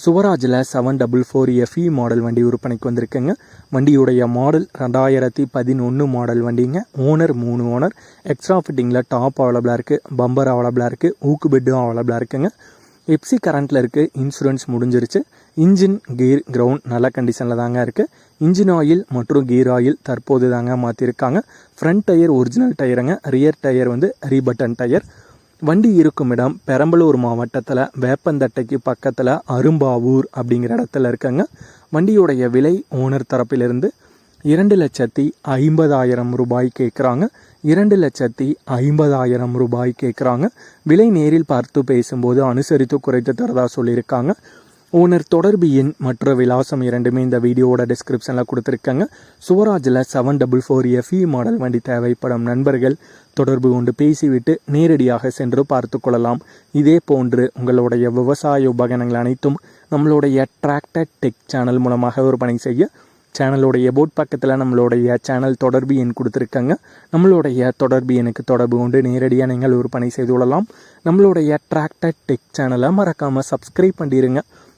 சுவராஜில் seven double four FE model வண்டி விற்பனைக்கு வந்திருக்குங்க. வண்டியுடைய மாடல் ரெண்டாயிரத்தி பதினொன்று மாடல் வண்டிங்க. ஓனர் மூணு ஓனர் எக்ஸ்ட்ரா ஃபிட்டிங்கில் டாப் அவைலபிளாக இருக்குது பம்பர் அவைலபிளாக இருக்குது ஊக்கு பெட்டும் அவைலபிளாக இருக்குங்க. எப்சி கரண்ட்டில் இருக்குது இன்சூரன்ஸ் முடிஞ்சிருச்சு. இன்ஜின் கீர் கிரவுண்ட் நல்ல கண்டிஷனில் தாங்க இருக்குது இன்ஜின் ஆயில் மற்றும் கீர் ஆயில் தற்போது தாங்க மாற்றிருக்காங்க ஃப்ரண்ட் டயர் ஒரிஜினல் டயருங்க ரியர் டயர் வந்து ரீபட்டன் டயர் வண்டி இருக்கும் இடம் பெரம்பலூர் மாவட்டத்தில் வேப்பந்தட்டைக்கு பக்கத்தில் அரும்பாவூர் அப்படிங்கிற இடத்துல இருக்கங்க. வண்டியுடைய விலை ஓனர் தரப்பிலிருந்து இரண்டு லட்சத்தி ஐம்பதாயிரம் ரூபாய் கேட்குறாங்க இரண்டு லட்சத்தி ஐம்பதாயிரம் ரூபாய் கேட்குறாங்க விலை நேரில் பார்த்து பேசும்போது அனுசரித்து குறைத்து தரதா சொல்லியிருக்காங்க. ஓனர் தொடர்பு எண் மற்ற விலாசம் இரண்டுமே இந்த வீடியோவோட டிஸ்கிரிப்ஷனில் கொடுத்துருக்காங்க. சுவராஜில் seven double four FE model வண்டி தேவைப்படும் நண்பர்கள் தொடர்பு கொண்டு பேசிவிட்டு நேரடியாக சென்று பார்த்து கொள்ளலாம். இதே போன்று உங்களுடைய விவசாய உபகரணங்கள் அனைத்தும் நம்மளுடைய டிராக்டர் டெக் சேனல் மூலமாக விற்பனை செய்ய சேனலுடைய போட் பக்கத்தில் நம்மளுடைய சேனல் தொடர்பு எண் கொடுத்துருக்காங்க. நம்மளுடைய தொடர்பு எனக்கு தொடர்பு கொண்டு நேரடியாக நீங்கள் விற்பனை செய்து கொள்ளலாம். நம்மளுடைய டிராக்டர் டெக் சேனலை மறக்காமல் சப்ஸ்கிரைப் பண்ணிடுங்க